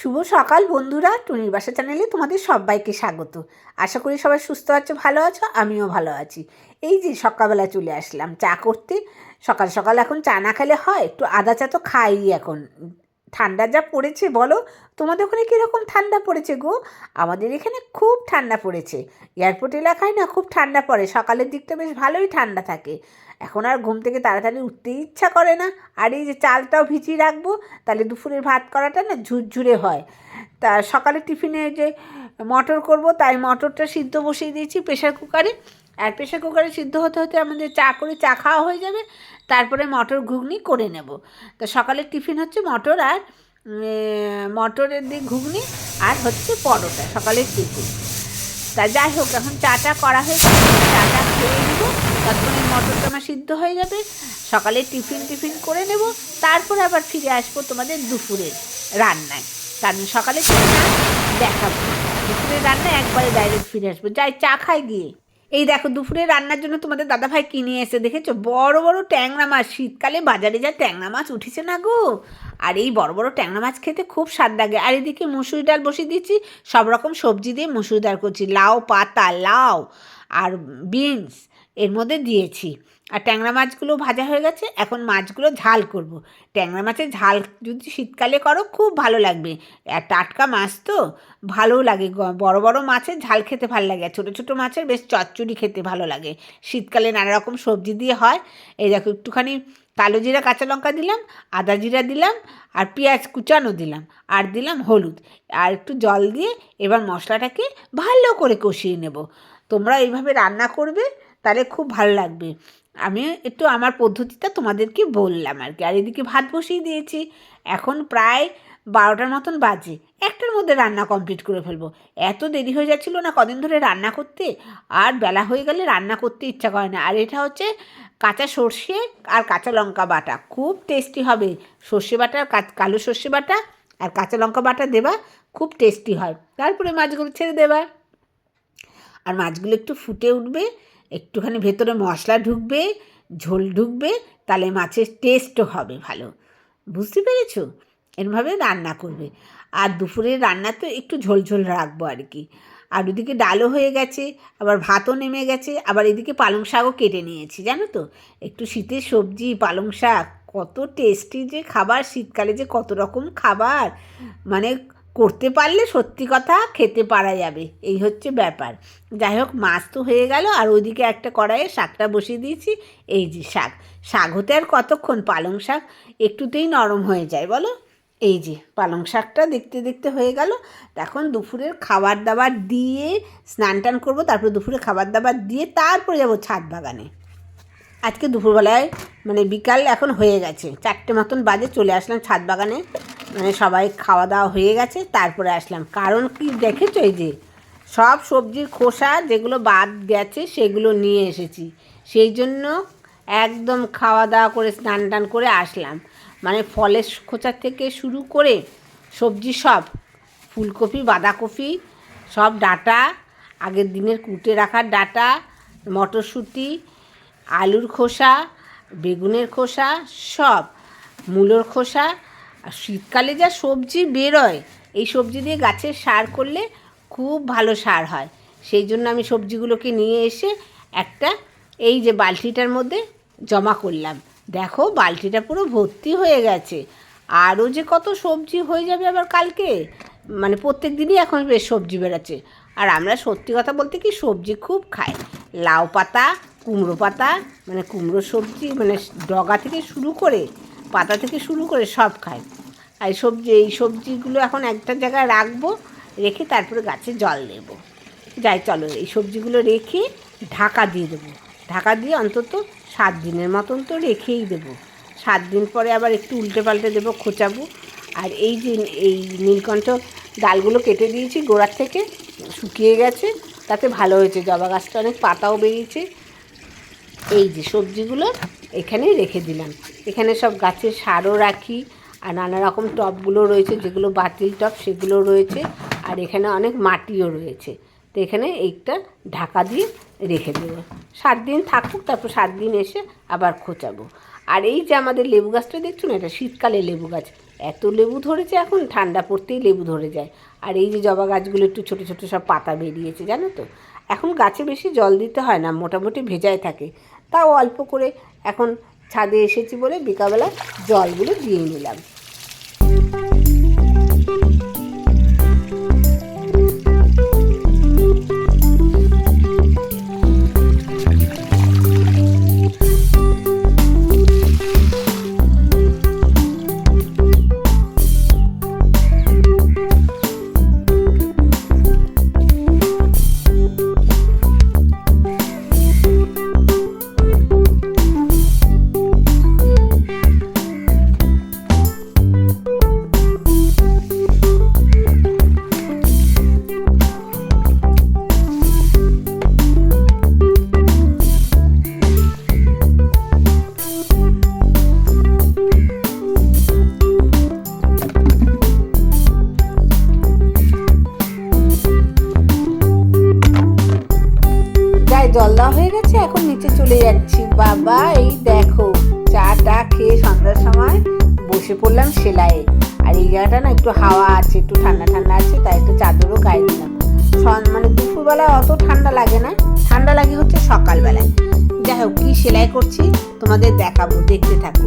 শুভ সকাল বন্ধুরা। টুনির বাসা চ্যানেলে তোমাদের সবাইকে স্বাগত। আশা করি সবাই সুস্থ আছো, ভালো আছো, আমিও ভালো আছি। এই যে সকালবেলা চলে আসলাম চা করতে। সকাল সকাল এখন চা না খেলে হয়, একটু আদা চা তো খাই এখন। ঠান্ডা যা পড়েছে বলো? তোমাদের ওখানে কীরকম ঠান্ডা পড়েছে গো? আমাদের এখানে খুব ঠান্ডা পড়েছে। এয়ারপোর্ট এলাকায় না খুব ঠান্ডা পড়ে। সকালের দিকটা বেশ ভালোই ঠান্ডা থাকে। এখন আর ঘুম থেকে তাড়াতাড়ি উঠতেই ইচ্ছা করে না। আর এই যে চালটাও ভিজিয়ে রাখব, তাহলে দুপুরের ভাত করাটা না ঝুরঝুরে হয়। তা সকালে টিফিনে যে মটর করব, তাই মটরটা সিদ্ধ বসিয়ে দিয়েছি প্রেশার কুকারে। আর প্রেশার কুকারে সিদ্ধ হতে হতে আমাদের চা করে চা খাওয়া হয়ে যাবে। তারপরে মটর ঘুগনি করে নেব। তা সকালের টিফিন হচ্ছে মটর আর মটরের দিয়ে ঘুগনি আর হচ্ছে পরোটা, সকালের টিফিন। তা যাই হোক, এখন চাটা করা হয়েছে চাটা খেয়ে নেব, ততক্ষণে মটরটা আমার সিদ্ধ হয়ে যাবে সকালে টিফিন টিফিন করে নেব, তারপরে আবার ফিরে আসব তোমাদের দুপুরের রান্নায়। কারণ সকালে না দেখাবো, দুপুরের রান্না একবারে ডাইরেক্ট ফিরে আসব। যাই, চা খাই গিয়ে। এই দেখো, দুপুরে রান্নার জন্য তোমাদের দাদাভাই কিনে এসে দেখেছ? বড় বড় ট্যাংরা মাছ। শীতকালে বাজারে যা ট্যাংরা মাছ উঠেছে না গো। আর এই বড় বড় ট্যাংরা মাছ খেতে খুব স্বাদ লাগে। আর এদিকে মুসুরি ডাল বসিয়ে দিচ্ছি সব রকম সবজি দিয়ে মুসুরি ডাল করছি। লাউ পাতা, লাউ আর বিনস। এর মধ্যে দিয়েছি। আর ট্যাংরা মাছগুলো ভাজা হয়ে গেছে, এখন মাছগুলো ঝাল করব। ট্যাংরা মাছের ঝাল যদি শীতকালে করো, খুব ভালো লাগবে। আর টাটকা মাছ তো ভালোও লাগে বড় বড় মাছের ঝাল খেতে ভালো লাগে। আর ছোটো ছোটো মাছের বেশ চচ্চড়ি খেতে ভালো লাগে। শীতকালে নানা রকম সবজি দিয়ে হয়। এই দেখো, একটুখানি কালো জিরা, কাঁচা লঙ্কা দিলাম, আদা জিরা দিলাম, আর পেঁয়াজ কুচানো দিলাম, আর দিলাম হলুদ। আর একটু জল দিয়ে এবার মশলাটাকে ভালো করে কষিয়ে নেব। তোমরা এইভাবে রান্না করবে তাহলে খুব ভালো লাগবে। আমি একটু আমার পদ্ধতিটা তোমাদেরকে বললাম আর কি আর এদিকে ভাত বসিয়ে দিয়েছি। এখন প্রায় বারোটার মতন বাজে। একটার মধ্যে রান্না কমপ্লিট করে ফেলব। এত দেরি হয়ে যাচ্ছিল না কদিন ধরে রান্না করতে। আর বেলা হয়ে গেলে রান্না করতে ইচ্ছা করে না। আর এটা হচ্ছে কাঁচা সর্ষে আর কাঁচা লঙ্কা বাটা। খুব টেস্টি হবে। সর্ষে বাটা কালো সর্ষে বাটা আর কাঁচা লঙ্কা বাটা দেবা খুব টেস্টি হয়। তারপরে মাছগুলো ছেড়ে দেবা। আর মাছগুলো একটু ফুটে উঠবে। একটুখানি ভেতরে মশলা ঢুকবে, ঝোল ঢুকবে, তাহলে মাছের টেস্টও হবে ভালো। বুঝতে পেরেছ? এরভাবে রান্না করবে। আর দুপুরের রান্না তো একটু ঝোল ঝোল রাখব আর কি। আর ওদিকে ডালও হয়ে গেছে, আবার ভাতও নেমে গেছে, আবার এদিকে পালং শাকও কেটে নিয়েছি, জানো তো? একটু শীতের সবজি, পালং শাক, কত টেস্টি যে খাবার, শীতকালে যে কত রকম খাবার! মানে করতে পারলে সত্যি কথা খেতে পারা যাবে। এই হচ্ছে ব্যাপার। যাই হোক, মাছ তো হয়ে গেল, আর ওইদিকে একটা কড়াইয়ে শাকটা বসিয়ে দিয়েছি। এই যে শাক। শাক হতে আর কতক্ষণ? পালং শাক একটুতেই নরম হয়ে যায়, বলো? এই যে, পালং শাকটা দেখতে দেখতে হয়ে গেল। এখন দুপুরের খাবার দাবার দিয়ে স্নান টান করব, তারপরে দুপুরে খাবার দাবার দিয়ে তারপরে যাব ছাদ বাগানে। আজকে দুপুরবেলায় মানে বিকাল এখন হয়ে গেছে। চারটে মতন বাজে চলে আসলাম ছাদ বাগানে। মানে সবাই খাওয়া দাওয়া হয়ে গেছে, তারপরে আসলাম। কারণ কি দেখেছ এই যে, সব সবজির খোসা যেগুলো বাদ গেছে সেগুলো নিয়ে এসেছি। সেই জন্য একদম খাওয়া দাওয়া করে, স্নান টান করে আসলাম। মানে ফলের খোঁচা থেকে শুরু করে সবজি সব, ফুলকপি, বাঁধাকপি, সব ডাটা, আগের দিনের কুটে রাখার ডাটা, মটরশুঁটি, আলুর খোসা, বেগুনের খোসা, সব, মূলোর খোসা আর শীতকালে যা সবজি বেরোয়, এই সবজি দিয়ে গাছের সার করলে খুব ভালো সার হয়। সেই জন্য আমি সবজিগুলোকে নিয়ে এসে একটা এই যে বালতিটার মধ্যে জমা করলাম। দেখো বালতিটা পুরো ভর্তি হয়ে গেছে। আরও যে কত সবজি হয়ে যাবে আবার কালকে? মানে প্রত্যেক দিনই এখন বেশ সবজি বেরোচ্ছে। আর আমরা সত্যি কথা বলতে কি সবজি খুব খাই। লাউ পাতা, কুমড়ো পাতা মানে কুমড়ো সবজি মানে ডগা থেকে শুরু করে পাতা থেকে শুরু করে সব খাই। আর সবজি, এই সবজিগুলো এখন একটা জায়গায় রাখব, রেখে তারপরে গাছে জল দেবো। যাই, চলো, এই সবজিগুলো রেখে ঢাকা দিয়ে দেবো। ঢাকা দিয়ে অন্তত সাত দিনের মতন তো রেখেই দেবো। সাত দিন পরে আবার একটু উল্টে পাল্টে দেবো খোঁচাবো। আর এই যে, এই নীলকণ্ঠ ডালগুলো কেটে দিয়েছি গোড়ার থেকে, শুকিয়ে গেছে, তাতে ভালো হয়েছে। জবা গাছটা অনেক পাতাও বেরিয়েছে। এই যে সবজিগুলো এখানে রেখে দিলাম। এখানে সব গাছের সারও রাখি আর নানা রকম টবগুলো রয়েছে, যেগুলো বাতিল টব সেগুলো রয়েছে আর এখানে অনেক মাটিও রয়েছে। তো এখানে এইটা ঢাকা দিয়ে রেখে দেবো। সাত দিন থাকুক, তারপর সাত দিন এসে আবার খোঁচাবো। আর এই যে আমাদের লেবু গাছটা দেখছ না, এটা শীতকালে লেবু গাছ। এত লেবু ধরেছে এখন, ঠান্ডা পড়তেই লেবু ধরে যায়। আর এই যে জবা গাছগুলো একটু ছোটো ছোটো সব পাতা বেরিয়েছে, জানো তো? এখন গাছে বেশি জল দিতে হয় না, মোটামুটি ভেজায় থাকে। তাও অল্প করে এখন ছাদে এসেছি বলে বিকালবেলা জলগুলো দিয়ে নিলাম। বাবা এই দেখো চা টা খেয়ে সন্ধ্যার সময় বসে পড়লাম সেলাইয়ে। আর এই জায়গাটা না একটু হাওয়া আছে, একটু ঠান্ডা ঠান্ডা আছে, তাই একটু চাদরও গায়ে দিলাম। মানে দুপুরবেলায় অত ঠান্ডা লাগে না, ঠান্ডা লাগে হচ্ছে সকালবেলায়। যাই হোক, কী সেলাই করছি তোমাদের দেখাবো, দেখতে থাকো।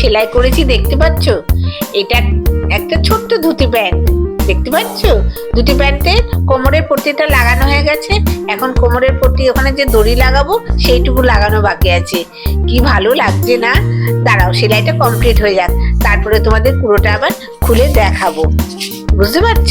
সেলাই করেছি, দেখতে পাচ্ছ? এটা একটা ছোট্ট ধুতি প্যান্ট, দেখতে পাচ্ছ? ধুতি প্যান্টে কোমরের পট্টিটা লাগানো হয়ে গেছে। এখন কোমরের পট্টি ওখানে যে দড়ি লাগাবো, সেইটুকু লাগানো বাকি আছে। কি ভালো লাগছে না? দাঁড়াও, সেলাইটা কমপ্লিট হয়ে যাক। তারপরে তোমাদের পুরোটা আবার খুলে দেখাবো। বুঝতে পারছ?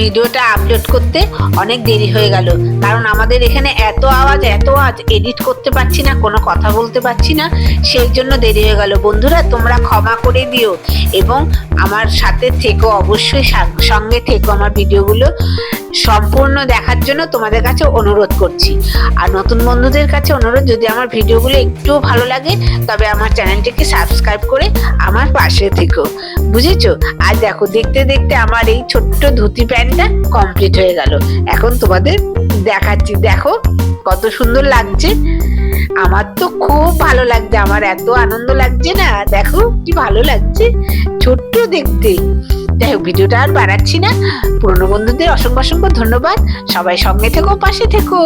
ভিডিওটা আপলোড করতে অনেক দেরি হয়ে গেল। কারণ আমাদের এখানে এত আওয়াজ এত আওয়াজ এডিট করতে পারছি না, কোনো কথা বলতে পারছি না, সেই জন্য দেরি হয়ে গেল। বন্ধুরা, তোমরা ক্ষমা করে দিও এবং আমার সাথে থেকো, অবশ্যই সঙ্গে থেকো আমার ভিডিওগুলো। সম্পূর্ণ দেখার জন্য তোমাদের কাছে অনুরোধ করছি। আর নতুন বন্ধুদের কাছে অনুরোধ, যদি আমার ভিডিওগুলো একটুও ভালো লাগে, তবে আমার চ্যানেলটিকে সাবস্ক্রাইব করে আমার পাশে থেকো। বুঝেছ? আর দেখো, দেখতে দেখতে আমার এই ছোট্ট ধুতি প্যান্টটা কমপ্লিট হয়ে গেল। এখন তোমাদের দেখাচ্ছি, দেখো কত সুন্দর লাগছে। আমার তো খুব ভালো লাগছে, আমার এত আনন্দ লাগছে না, দেখো কি ভালো লাগছে। ছোট্ট দেখতে। যাই হোক, ভিডিওটা আর বাড়াচ্ছি না। পুরনো বন্ধুদের অসংখ্য অসংখ্য ধন্যবাদ। সবাই সঙ্গে থেকো, পাশে থেকো।